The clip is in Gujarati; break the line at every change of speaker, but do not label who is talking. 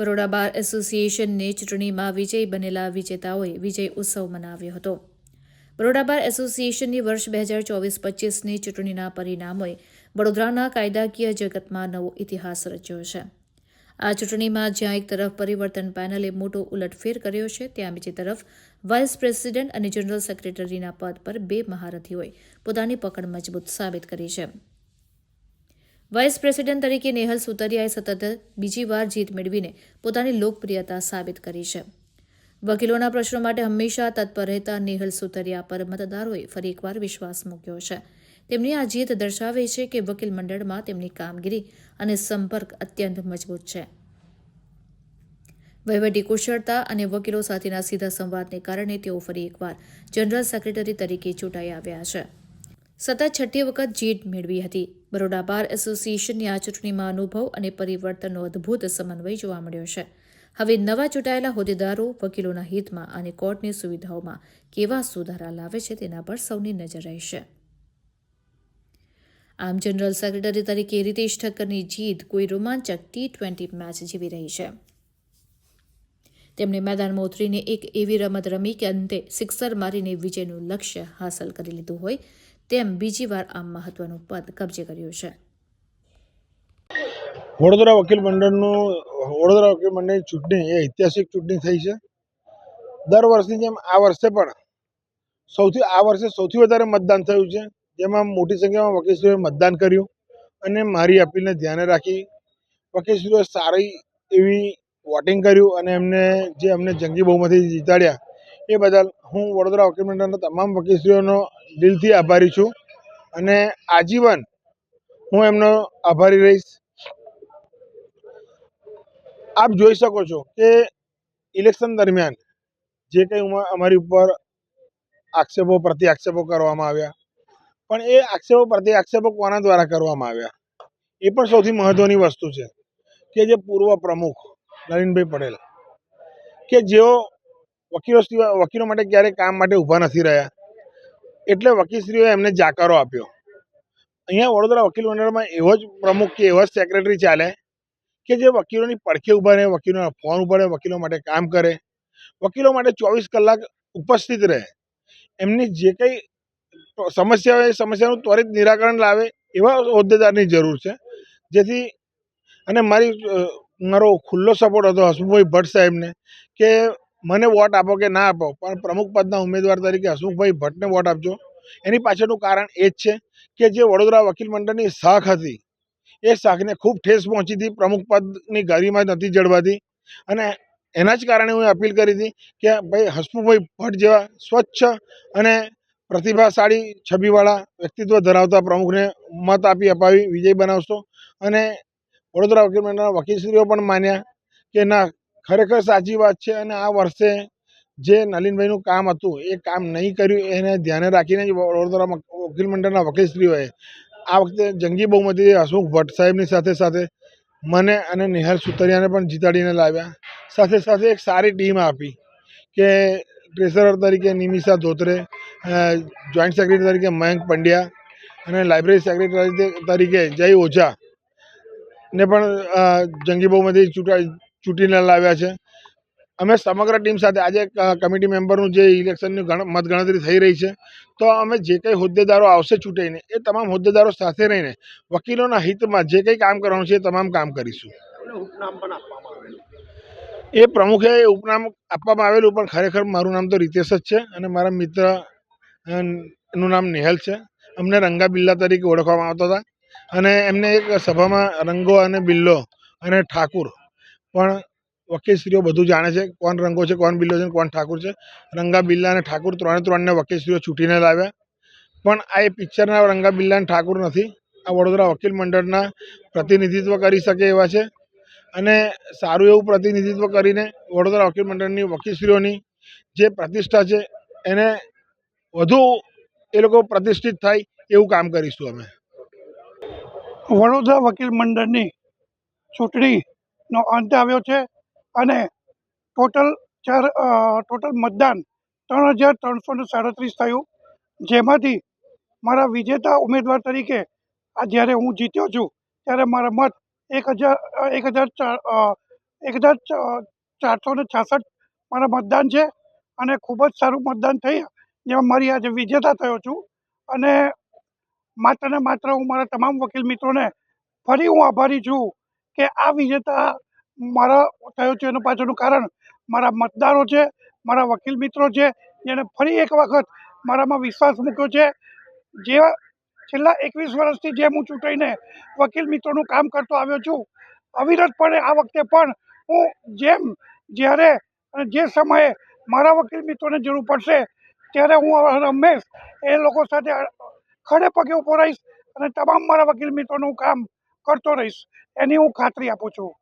બરોડા બાર એસોસિએશનની ચૂંટણીમાં વિજયી બનેલા વિજેતાઓએ વિજય ઉત્સવ મનાવ્યો હતો. બરોડા બાર એસોસિએશનની વર્ષ બે હજાર ચોવીસ પચીસની ચૂંટણીના પરિણામોએ વડોદરાના કાયદાકીય જગતમાં નવો ઇતિહાસ રચ્યો છે. આ ચૂંટણીમાં જ્યાં એક તરફ પરિવર્તન પેનલે મોટો ઉલટફેર કર્યો છે, ત્યાં બીજી તરફ વાઇસ પ્રેસિડેન્ટ અને જનરલ સેક્રેટરીના પદ પર બે મહારથીઓએ પોતાની પકડ મજબૂત સાબિત કરી છે. વાઇસ પ્રેસિડેન્ટ તરીકે નેહલ સુતરિયાએ સતત બીજી વાર જીત મેળવીને પોતાની લોકપ્રિયતા સાબિત કરી છે. વકીલોના પ્રશ્નો માટે હંમેશા તત્પર રહેતા નેહલ સુતરિયા પર મતદારોએ ફરી એકવાર વિશ્વાસ મૂક્યો છે. તેમની આ જીત દર્શાવે છે કે વકીલ મંડળમાં તેમની કામગીરી અને સંપર્ક અત્યંત મજબૂત છે. વહીવટી કુશળતા અને વકીલો સાથેના સીધા સંવાદને કારણે તેઓ ફરી એકવાર જનરલ સેક્રેટરી તરીકે ચૂંટાઈ આવ્યા છે. સતત છઠ્ઠી વખત જીત મેળવી હતી. બરોડા બાર એસોસિએશનની આ ચૂંટણીમાં અનુભવ અને પરિવર્તનનો અદ્ભુત સમન્વય જોવા મળ્યો છે. હવે નવા ચૂંટાયેલા હોદ્દેદારો, વકીલોના હિતમાં અને કોર્ટની સુવિધાઓમાં કેવા સુધારા લાવે છે તેના પર સૌની નજર રહેશે આમ જનરલ સેક્રેટરી તરીકે રીતેશ ઠક્કરની જીત કોઈ રોમાંચક ટી ટ્વેન્ટી મેચ જેવી રહી છે. તેમણે મેદાનમાં ઉતરીને એક એવી રમત રમી કે અંતે સિક્સર મારીને વિજયનું લક્ષ્ય હાંસલ કરી લીધું હોય તેમ બીજી વાર આ મહત્વનું પદ કબજે કર્યું છે.
વડોદરા વકીલ મંડળનું, વડોદરા વકીલ મંડળની ચૂંટણી, એ ઐતિહાસિક ચૂંટણી થઈ છે. દર વર્ષની જેમ આ વર્ષે પણ સૌથી, આ વર્ષે સૌથી વધારે મતદાન થયું છે. જેમાં મોટી સંખ્યામાં વકીલશ્રીઓએ મતદાન કર્યું અને મારી અપીલને ધ્યાને રાખી વકીલશ્રીઓએ સારી એવી વોટિંગ કર્યું અને એમને, જે અમને જંગી બહુમતી જીતાડ્યા એ બદલ હું વડોદરા વકીલ મંડળના તમામ વકીલશ્રીઓનો દિલથી આભારી છું અને આજીવન હું એમનો આભારી રહીશ. આપ જોઈ શકો છો કે ઇલેક્શન દરમિયાન જે કંઈ અમારી ઉપર આક્ષેપો પ્રતિ આક્ષેપો કરવામાં આવ્યા, પણ એ આક્ષેપો પ્રતિ આક્ષેપો કોના દ્વારા કરવામાં આવ્યા? એ પણ સૌથી મહત્વની વસ્તુ છે કે જે પૂર્વ પ્રમુખ નવીનભાઈ પટેલ, કે જેઓ વકીલો વકીલો માટે ક્યારેય કામ માટે ઊભા નથી રહ્યા. એટલે વકીલશ્રીઓએ એમને જાકારો આપ્યો. અહીંયા વડોદરા વકીલ મંડળમાં એવો જ પ્રમુખ કે એવો જ સેક્રેટરી ચાલે કે જે વકીલોની પડખે ઊભા રહે, વકીલોના ફોન ઉપાડે, વકીલો માટે કામ કરે. વકીલો માટે ચોવીસ કલાક ઉપસ્થિત રહે. એમની જે કંઈ સમસ્યા હોય એ સમસ્યાનું ત્વરિત નિરાકરણ લાવે એવા હોદ્દેદારની જરૂર છે. જેથી અને મારી મારો ખુલ્લો સપોર્ટ હતો હસમુભાઈ ભટ્ટ સાહેબને કે મને વોટ આપો કે ના આપો, પણ પ્રમુખ પદના ઉમેદવાર તરીકે હસમુખભાઈ ભટ્ટને વોટ આપજો. એની પાછળનું કારણ એ જ છે કે જે વડોદરા વકીલ મંડળની શાખ હતી, એ શાખને ખૂબ ઠેસ પહોંચી હતી, પ્રમુખ પદની ગાડીમાં નથી જળવાતી અને એના જ કારણે હું અપીલ કરી હતી કે ભાઈ હસમુખભાઈ ભટ્ટ જેવા સ્વચ્છ અને પ્રતિભાશાળી છબીવાળા વ્યક્તિત્વ ધરાવતા પ્રમુખને મત આપી અપાવી, વિજય બનાવશો. અને વડોદરા વકીલ મંડળના વકીલશ્રીઓ પણ માન્યા કે ના ખરેખર સાચી વાત છે અને આ વર્ષે જે નલિનભાઈનું કામ હતું, એ કામ નહીં કર્યું, એને ધ્યાને રાખીને જ વડોદરા વકીલ મંડળના વકીલશ્રીઓએ આ વખતે જંગી બહુમતી હસમુખ ભટ્ટ સાહેબની સાથે સાથે મને અને નિહાલ સુતરિયાને પણ જીતાડીને લાવ્યા. સાથે સાથે એક સારી ટીમ આપી કે ટ્રેસરર તરીકે નિમિષા ધોત્રે જોઈન્ટ સેક્રેટરી તરીકે મયંક પંડ્યા અને લાઇબ્રેરી સેક્રેટરી તરીકે જય ઓઝા ને પણ જંગી બહુમતી ચૂંટા ચૂંટીને લાવ્યા છે. અમે સમગ્ર ટીમ સાથે આજે કમિટી મેમ્બરનું જે ઇલેક્શનની મતગણતરી થઈ રહી છે તો અમે જે કંઈ હોદ્દેદારો આવશે ચૂંટાઈને એ તમામ હોદ્દેદારો સાથે રહીને વકીલોના હિતમાં જે કંઈ કામ કરવાનું છે એ તમામ કામ કરીશું. એ પ્રમુખે ઉપનામ આપવામાં આવેલું પણ ખરેખર મારું નામ તો રીતેશ જ છે અને મારા મિત્રનું નામ નેહલ છે. અમને રંગા બિલ્લા તરીકે ઓળખવામાં આવતા હતા. અને એમને એક સભામાં રંગો અને બિલ્લો અને ઠાકુર પણ વકીલશ્રીઓ બધું જાણે છે કોણ રંગો છે, કોણ બિલ્લો છે, કોણ ઠાકુર છે. રંગા બિલ્લા અને ઠાકુર ત્રણે ત્રણને વકીલશ્રીઓ છૂટીને લાવ્યા. પણ આ એ પિક્ચરના રંગા બિલ્લા અને ઠાકુર નથી. આ વડોદરા વકીલ મંડળના પ્રતિનિધિત્વ કરી શકે એવા છે. અને સારું એવું પ્રતિનિધિત્વ કરીને વડોદરા વકીલ મંડળની વકીલશ્રીઓની જે પ્રતિષ્ઠા છે, એને વધુ એ લોકો પ્રતિષ્ઠિત થાય એવું કામ કરીશું અમે.
વડોદરા વકીલ મંડળની ચૂંટણીનો અંત આવ્યો છે અને ટોટલ ચાર ટોટલ મતદાન ત્રણ હજાર ત્રણસો ને સાડત્રીસ થયું. જેમાંથી મારા વિજેતા ઉમેદવાર તરીકે, આ જ્યારે હું જીત્યો છું, ત્યારે મારા મત એક હજાર એક હજાર ચાર એક હજાર ચારસો ને છાસઠ મારા મતદાન છે. અને ખૂબ જ સારું મતદાન થઈ જેમાં મારી આજે વિજેતા થયો છું. અને માત્ર ને માત્ર હું મારા તમામ વકીલ મિત્રોને ફરી હું આભારી છું. કે આ વિજેતા મારા થયો છે એનું પાછળનું કારણ. મારા મતદારો છે, મારા વકીલ મિત્રો છે, જેણે ફરી એક વખત મારામાં વિશ્વાસ મૂક્યો છે. જે છેલ્લા એકવીસ વર્ષથી જે હું ચૂંટાઈને વકીલ મિત્રોનું કામ કરતો આવ્યો છું, અવિરતપણે આ વખતે પણ હું જેમ જ્યારે અને જે સમયે મારા વકીલ મિત્રોને જરૂર પડશે, ત્યારે હું હંમેશ એ લોકો સાથે ખડે પગે ઊભો રહીશ અને તમામ મારા વકીલ મિત્રોનું કામ કરતો રહીશ. એની હું ખાતરી આપું છું.